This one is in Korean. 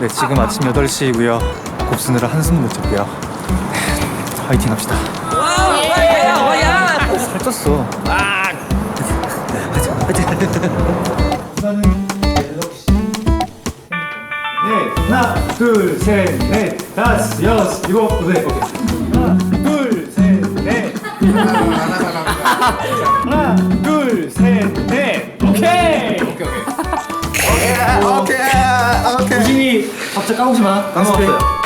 네, 지금 아침 8시이고요. 곱쓰느라 한숨 못 잤고요. 화이팅 합시다. 살쪘어. 네, 하나, 둘, 셋, 넷, 다섯, 여섯, 일곱, 여덟, 오케이. 하나, 둘, 셋, 넷. 하나, 둘, 셋, 넷. 오케이. 오케이 오케이 우진이 박자 까먹지 마. 까먹었어요.